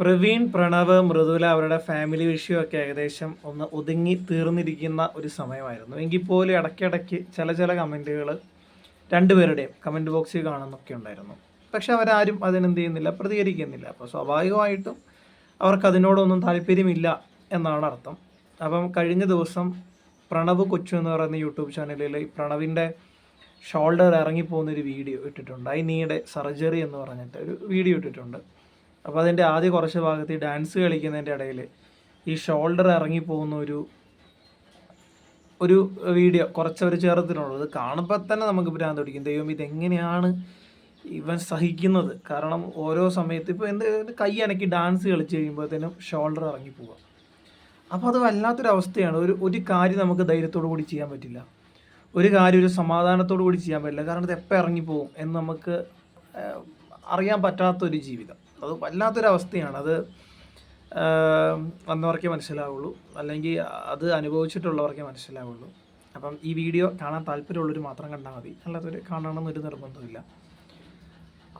പ്രവീൺ പ്രണവ് മൃദുല അവരുടെ ഫാമിലി വിഷയം ഒക്കെ ഏകദേശം ഒന്ന് ഒതുങ്ങി തീർന്നിരിക്കുന്ന ഒരു സമയമായിരുന്നു. എങ്കിൽ പോലും ഇടയ്ക്കിടയ്ക്ക് ചില ചില കമന്റുകൾ രണ്ടുപേരുടെയും കമന്റ് ബോക്സിൽ കാണുന്നൊക്കെ ഉണ്ടായിരുന്നു. പക്ഷെ അവരാരും അതിനെന്ത് ചെയ്യുന്നില്ല പ്രതികരിക്കുന്നില്ല. അപ്പോൾ സ്വാഭാവികമായിട്ടും അവർക്ക് അതിനോടൊന്നും താല്പര്യമില്ല എന്നാണ് അർത്ഥം. അപ്പം കഴിഞ്ഞ ദിവസം പ്രണവ് കൊച്ചു എന്ന് പറയുന്ന യൂട്യൂബ് ചാനലിൽ ഈ പ്രണവിന്റെ ഷോൾഡർ ഇറങ്ങിപ്പോകുന്ന ഒരു വീഡിയോ ഇട്ടിട്ടുണ്ട്. ഐ നീയുടെ സർജറി എന്ന് പറഞ്ഞിട്ട് ഒരു വീഡിയോ ഇട്ടിട്ടുണ്ട്. അപ്പോൾ അതിന്റെ ആദ്യ കുറച്ച് ഭാഗത്ത് ഈ ഡാൻസ് കളിക്കുന്നതിന്റെ ഇടയിൽ ഈ ഷോൾഡർ ഇറങ്ങി പോകുന്ന ഒരു ഒരു വീഡിയോ കുറച്ച് ഒരു ചേർത്തിട്ടുള്ളത് കാണുമ്പോൾ തന്നെ നമുക്ക് ഭ്രാന്ത് പിടിക്കും. ദൈവം ഇതെങ്ങനെയാണ് ഇവൻ സഹിക്കുന്നത്? കാരണം ഓരോ സമയത്ത് ഇപ്പോൾ എന്ത് കൈ അനക്കി ഡാൻസ് കളിച്ച് കഴിയുമ്പോഴത്തേനും ഷോൾഡർ ഇറങ്ങി പോവുക അപ്പോൾ അത് വല്ലാത്തൊരു അവസ്ഥയാണ്. ഒരു ഒരു കാര്യം നമുക്ക് ധൈര്യത്തോടു കൂടി ചെയ്യാൻ പറ്റില്ല. ഒരു കാര്യം ഒരു സമാധാനത്തോടു കൂടി ചെയ്യാൻ പറ്റില്ല. കാരണം ഇത് എപ്പോൾ ഇറങ്ങിപ്പോവും എന്ന് നമുക്ക് അറിയാൻ പറ്റാത്തൊരു ജീവിതം. അത് വല്ലാത്തൊരവസ്ഥയാണ്. അത് വന്നവർക്കേ മനസ്സിലാവുള്ളൂ. അല്ലെങ്കിൽ അത് അനുഭവിച്ചിട്ടുള്ളവർക്കേ മനസ്സിലാവുള്ളൂ. അപ്പം ഈ വീഡിയോ കാണാൻ താല്പര്യമുള്ളവർ മാത്രം കണ്ടാൽ മതി. അല്ലാത്തവർ കാണണമെന്നൊരു നിർബന്ധമില്ല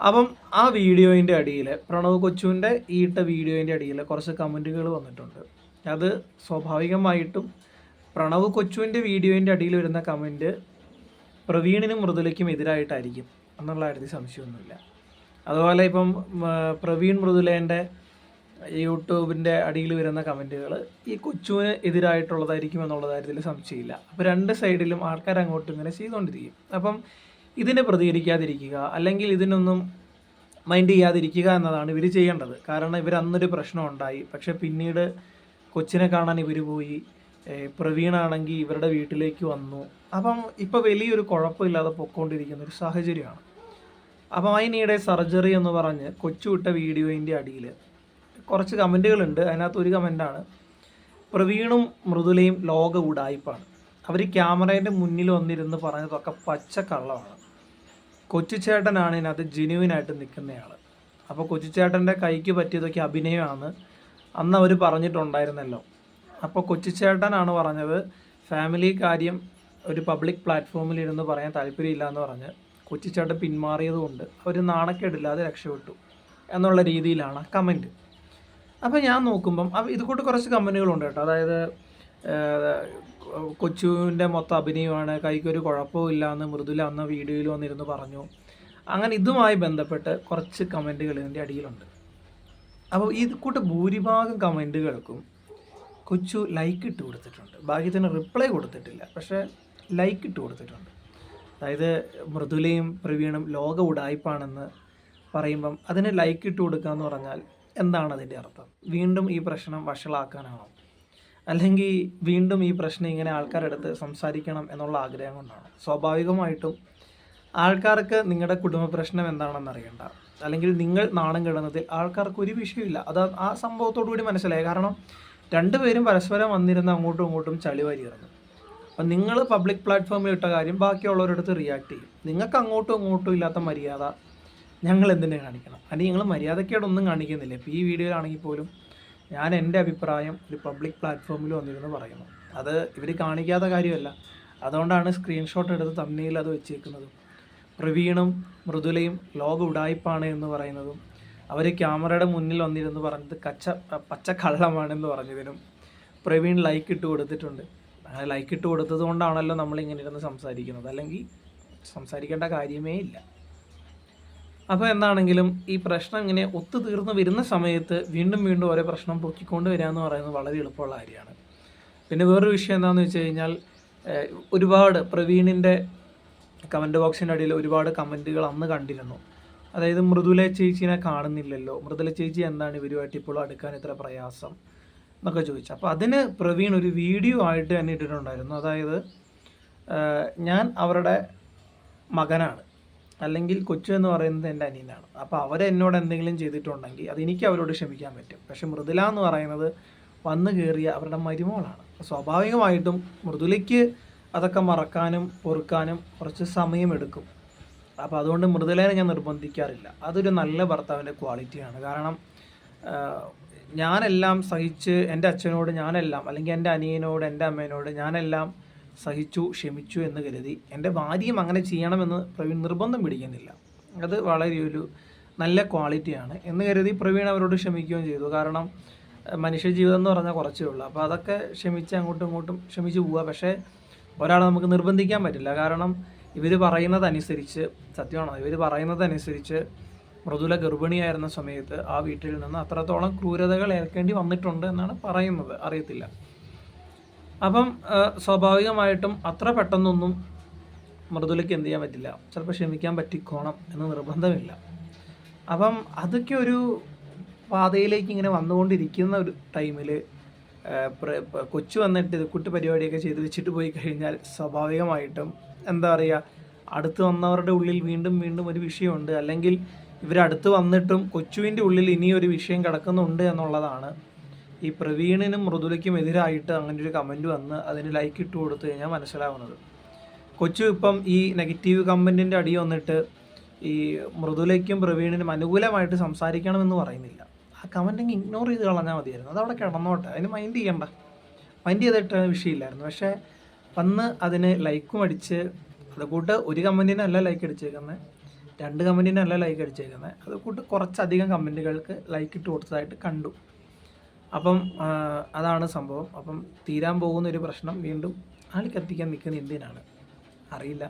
അപ്പം ആ വീഡിയോയിന്റെ അടിയിൽ പ്രണവ് കൊച്ചുവിന്റെ ഈ ഇട്ട വീഡിയോയിന്റെ അടിയിൽ കുറച്ച് കമന്റുകൾ വന്നിട്ടുണ്ട്. അത് സ്വാഭാവികമായിട്ടും പ്രണവ് കൊച്ചുവിന്റെ വീഡിയോയിന്റെ അടിയിൽ വരുന്ന കമന്റ് പ്രവീണിനും മൃദുലയ്ക്കും എതിരായിട്ടായിരിക്കും. എന്നുള്ള കാര്യത്തിൽ സംശയമൊന്നുമില്ല. അതുപോലെ ഇപ്പം പ്രവീൺ മൃദുലേന്റെ യൂട്യൂബിന്റെ അടിയിൽ വരുന്ന കമന്റുകൾ ഈ കൊച്ചുവിന് എതിരായിട്ടുള്ളതായിരിക്കും എന്നുള്ള കാര്യത്തിൽ സംശയമില്ല. അപ്പോൾ രണ്ട് സൈഡിലും ആൾക്കാർ അങ്ങോട്ടും ഇങ്ങനെ ചെയ്തുകൊണ്ടിരിക്കും. അപ്പം ഇതിനെ പ്രതികരിക്കാതിരിക്കുക അല്ലെങ്കിൽ ഇതിനൊന്നും മൈൻഡ് ചെയ്യാതിരിക്കുക എന്നതാണ് ഇവർ ചെയ്യേണ്ടത്. കാരണം ഇവർ അന്നൊരു പ്രശ്നം ഉണ്ടായി. പക്ഷെ പിന്നീട് കൊച്ചിനെ കാണാൻ ഇവർ പോയി. പ്രവീണാണെങ്കിൽ ഇവരുടെ വീട്ടിലേക്ക് വന്നു. അപ്പം ഇപ്പോൾ വലിയൊരു കുഴപ്പമില്ലാതെ പൊക്കോണ്ടിരിക്കുന്ന ഒരു സാഹചര്യമാണ്. അപ്പം അതിനിടെ സർജറി എന്ന് പറഞ്ഞ് കൊച്ചു വിട്ട വീഡിയോയിന്റെ അടിയിൽ കുറച്ച് കമന്റുകളുണ്ട്. അതിനകത്ത് ഒരു കമന്റാണ്. പ്രവീണും മൃദുലയും ലോക ഉടായ്പാണ് അവർ ക്യാമറേന്റെ മുന്നിൽ വന്നിരുന്ന് പറഞ്ഞതൊക്കെ പച്ച കള്ളമാണ് കൊച്ചുചേട്ടനാണ് ഇതിനകത്ത് ജെനുവിനായിട്ട് നിൽക്കുന്നയാൾ അപ്പോൾ കൊച്ചുചേട്ടന്റെ കൈക്ക് പറ്റിയതൊക്കെ അഭിനയമാണ്. അന്ന് അവർ പറഞ്ഞിട്ടുണ്ടായിരുന്നല്ലോ. അപ്പോൾ കൊച്ചുചേട്ടനാണ് പറഞ്ഞത് ഫാമിലി കാര്യം ഒരു പബ്ലിക് പ്ലാറ്റ്ഫോമിൽ ഇരുന്ന് പറയാൻ താല്പര്യമില്ല എന്ന് പറഞ്ഞ് കൊച്ചുചേട്ടൻ പിന്മാറിയതുകൊണ്ട് അവർ നാണക്കേടില്ലാതെ രക്ഷപ്പെട്ടു എന്നുള്ള രീതിയിലാണ് കമന്റ് അപ്പോൾ ഞാൻ നോക്കുമ്പം ഇത് കൂട്ട് കുറച്ച് കമ്പനികളുണ്ട് കേട്ടോ. അതായത് കൊച്ചുവിന്റെ മൊത്തം അഭിനയമാണ് കൈക്കൊരു കുഴപ്പമില്ല എന്ന് മൃദുല അന്ന് വീഡിയോയിൽ വന്നിരുന്നു പറഞ്ഞു. അങ്ങനെ ഇതുമായി ബന്ധപ്പെട്ട് കുറച്ച് കമന്റുകൾ ഇതിന്റെ അടിയിലുണ്ട്. അപ്പോൾ ഇത് കൂട്ട് ഭൂരിഭാഗം കമന്റുകൾക്കും കൊച്ചു ലൈക്ക് ഇട്ട് കൊടുത്തിട്ടുണ്ട്. ബാക്കി തന്നെ റിപ്ലൈ കൊടുത്തിട്ടില്ല. പക്ഷേ ലൈക്ക് ഇട്ട് കൊടുത്തിട്ടുണ്ട്. അതായത് മൃദുലയും പ്രവീണും ലോക ഉടായ്പാണെന്ന് പറയുമ്പം അതിന് ലൈക്ക് ഇട്ട് കൊടുക്കുക എന്ന് പറഞ്ഞാൽ എന്താണ് അതിന്റെ അർത്ഥം? വീണ്ടും ഈ പ്രശ്നം വഷളാക്കാനാണോ? അല്ലെങ്കിൽ വീണ്ടും ഈ പ്രശ്നം ഇങ്ങനെ ആൾക്കാരെടുത്ത് സംസാരിക്കണം എന്നുള്ള ആഗ്രഹം കൊണ്ടാണ്? സ്വാഭാവികമായിട്ടും ആൾക്കാർക്ക് നിങ്ങളുടെ കുടുംബ പ്രശ്നം എന്താണെന്ന് അറിയണ്ട. അല്ലെങ്കിൽ നിങ്ങൾ നാണം കിടന്നതിൽ ആൾക്കാർക്ക് ഒരു വിഷയമില്ല. അത് ആ സംഭവത്തോടു കൂടി മനസ്സിലായി. കാരണം രണ്ടുപേരും പരസ്പരം വന്നിരുന്ന് അങ്ങോട്ടും ഇങ്ങോട്ടും ഇറങ്ങും. അപ്പം നിങ്ങൾ പബ്ലിക് പ്ലാറ്റ്ഫോമിൽ ഇട്ട കാര്യം ബാക്കിയുള്ളവരടുത്ത് റിയാക്ട് ചെയ്യും. നിങ്ങൾക്ക് അങ്ങോട്ടും ഇങ്ങോട്ടും ഇല്ലാത്ത മര്യാദ ഞങ്ങൾ എന്തിനു കാണിക്കണം? അല്ലെങ്കിൽ നിങ്ങൾ മര്യാദക്കേടൊന്നും കാണിക്കുന്നില്ല. ഇപ്പോൾ ഈ വീഡിയോയിലാണെങ്കിൽ പോലും ഞാൻ എന്റെ അഭിപ്രായം ഒരു പബ്ലിക് പ്ലാറ്റ്ഫോമിൽ വന്നിരുന്ന് പറയുന്നു. അത് ഇവർ കാണിക്കാത്ത കാര്യമല്ല. അതുകൊണ്ടാണ് സ്ക്രീൻഷോട്ട് എടുത്ത് തമ്മിയിൽ അത് വെച്ചേക്കുന്നതും. പ്രവീണും മൃദുലയും ലോക ഉടായ്പാണ് എന്ന് പറയുന്നതും അവർ ക്യാമറയുടെ മുന്നിൽ വന്നിരുന്ന് പറഞ്ഞത് കച്ച പച്ച കള്ളമാണെന്ന് പറഞ്ഞതിനും പ്രവീൺ ലൈക്ക് ഇട്ട് കൊടുത്തിട്ടുണ്ട്. അങ്ങനെ ലൈക്ക് ഇട്ട് കൊടുത്തത് കൊണ്ടാണല്ലോ നമ്മൾ ഇങ്ങനെ ഇരുന്ന് സംസാരിക്കുന്നത്. അല്ലെങ്കിൽ സംസാരിക്കേണ്ട കാര്യമേ ഇല്ല. അപ്പോൾ എന്താണെങ്കിലും ഈ പ്രശ്നം ഇങ്ങനെ ഒത്തു തീർന്നു വരുന്ന സമയത്ത് വീണ്ടും വീണ്ടും ഓരോ പ്രശ്നം പൊക്കിക്കൊണ്ട് വരിക എന്ന് പറയുന്നത് വളരെ എളുപ്പമുള്ള കാര്യമാണ്. പിന്നെ വേറൊരു വിഷയം എന്താണെന്ന് വെച്ച് കഴിഞ്ഞാൽ ഒരുപാട് പ്രവീണിന്റെ കമന്റ് ബോക്സിന്റെ അടിയിൽ ഒരുപാട് കമന്റുകൾ അന്ന് കണ്ടിരുന്നു. അതായത് മൃദുല ചേച്ചീനെ കാണുന്നില്ലല്ലോ. മൃദുല ചേച്ചി എന്താണ് ഇവരുമായിട്ട് ഇപ്പോഴും അടുക്കാൻ ഇത്ര പ്രയാസം? എന്നൊക്കെ ചോദിച്ചു. അപ്പോൾ അതിന് പ്രവീൺ ഒരു വീഡിയോ ആയിട്ട് തന്നെ ഇട്ടിട്ടുണ്ടായിരുന്നു. അതായത് ഞാൻ അവരുടെ മകനാണ്. അല്ലെങ്കിൽ കൊച്ചു എന്ന് പറയുന്നത് എന്റെ അനിയനാണ്. അപ്പോൾ അവർ എന്നോട് എന്തെങ്കിലും ചെയ്തിട്ടുണ്ടെങ്കിൽ അത് എനിക്ക് അവരോട് ക്ഷമിക്കാൻ പറ്റും. പക്ഷെ മൃദുല എന്ന് പറയുന്നത് വന്നു കയറിയ അവരുടെ മരുമോളാണ്. സ്വാഭാവികമായിട്ടും മൃദുലയ്ക്ക് അതൊക്കെ മറക്കാനും പൊറുക്കാനും കുറച്ച് സമയമെടുക്കും. അപ്പോൾ അതുകൊണ്ട് മൃദുലേനെ ഞാൻ നിർബന്ധിക്കാറില്ല. അതൊരു നല്ല ഭർത്താവിന്റെ ക്വാളിറ്റിയാണ്. കാരണം ഞാനെല്ലാം സഹിച്ച് എന്റെ അച്ഛനോട് ഞാനെല്ലാം അല്ലെങ്കിൽ എന്റെ അനിയനോട് എന്റെ അമ്മേനോട് ഞാനെല്ലാം സഹിച്ചു ക്ഷമിച്ചു എന്ന് കരുതി എന്റെ ഭാര്യയും അങ്ങനെ ചെയ്യണമെന്ന് പ്രവീൺ നിർബന്ധം പിടിക്കുന്നില്ല. അത് വളരെ ഒരു നല്ല ക്വാളിറ്റിയാണ് എന്ന് കരുതി പ്രവീൺ അവരോട് ക്ഷമിക്കുകയും ചെയ്തു. കാരണം മനുഷ്യജീവിതം മനുഷ്യ ജീവിതം എന്ന് പറഞ്ഞാൽ കുറച്ചേ ഉള്ളൂ. അപ്പോൾ അതൊക്കെ ക്ഷമിച്ച് അങ്ങോട്ടും ഇങ്ങോട്ടും ക്ഷമിച്ച് പോവുക. പക്ഷേ ഒരാളെ നമുക്ക് നിർബന്ധിക്കാൻ പറ്റില്ല. കാരണം ഇവർ പറയുന്നതനുസരിച്ച് സത്യമാണോ? ഇവർ പറയുന്നതനുസരിച്ച് മൃദുല ഗർഭിണിയായിരുന്ന സമയത്ത് ആ വീട്ടിൽ നിന്ന് അത്രത്തോളം ക്രൂരതകൾ ഏൽക്കേണ്ടി വന്നിട്ടുണ്ട് എന്നാണ് പറയുന്നത്. അറിയത്തില്ല. അപ്പം സ്വാഭാവികമായിട്ടും അത്ര പെട്ടെന്നൊന്നും മൃദുലയ്ക്ക് എന്ത് ചെയ്യാൻ പറ്റില്ല. ചിലപ്പോൾ ക്ഷമിക്കാൻ പറ്റിക്കോണം എന്ന് നിർബന്ധമില്ല. അപ്പം അതൊക്കെ ഒരു പാതയിലേക്ക് ഇങ്ങനെ വന്നുകൊണ്ടിരിക്കുന്ന ഒരു ടൈമിൽ കൊച്ചു വന്നിട്ട് കുട്ടി പരിപാടിയൊക്കെ ചെയ്ത് വെച്ചിട്ട് പോയി കഴിഞ്ഞാൽ സ്വാഭാവികമായിട്ടും എന്താ പറയുക അടുത്ത് വന്നവരുടെ ഉള്ളിൽ വീണ്ടും വീണ്ടും ഒരു വിഷയമുണ്ട്. അല്ലെങ്കിൽ ഇവരടുത്ത് വന്നിട്ടും കൊച്ചുവിന്റെ ഉള്ളിൽ ഇനിയൊരു വിഷയം കിടക്കുന്നുണ്ട് എന്നുള്ളതാണ്. ഈ പ്രവീണിനും മൃദുലയ്ക്കും എതിരായിട്ട് അങ്ങനെ ഒരു കമന്റ് വന്ന് അതിന് ലൈക്ക് ഇട്ട് കൊടുത്തു കഴിഞ്ഞാൽ മനസ്സിലാവുന്നത്. കൊച്ചു ഇപ്പം ഈ നെഗറ്റീവ് കമന്റിന്റെ അടി വന്നിട്ട് ഈ മൃദുലയ്ക്കും പ്രവീണിനും അനുകൂലമായിട്ട് സംസാരിക്കണമെന്ന് പറയുന്നില്ല. ആ കമന്റ് അങ്ങ് ഇഗ്നോർ ചെയ്ത് കളഞ്ഞാൽ മതിയായിരുന്നു. അതവിടെ കിടന്നോട്ടെ. അതിന് മൈൻഡ് ചെയ്യണ്ട. മൈൻഡ് ചെയ്തിട്ട് വിഷയമില്ലായിരുന്നു. പക്ഷേ വന്ന് അതിന് ലൈക്കും അടിച്ച് അതുകൂട്ട് ഒരു കമന്റിനല്ല ലൈക്ക് അടിച്ചേക്കുന്നത് രണ്ട് കമന്റിനല്ല ലൈക്ക് അടിച്ചേക്കുന്നത് അത് കൂട്ട് കുറച്ചധികം കമന്റുകൾക്ക് ലൈക്ക് ഇട്ട് കൊടുത്തതായിട്ട് കണ്ടു. അപ്പം അതാണ് സംഭവം. അപ്പം തീരാൻ പോകുന്ന ഒരു പ്രശ്നം വീണ്ടും ആൾക്കെത്തിക്കാൻ കത്തിക്കാൻ നിൽക്കുന്ന എന്തിനാണ് അറിയില്ല.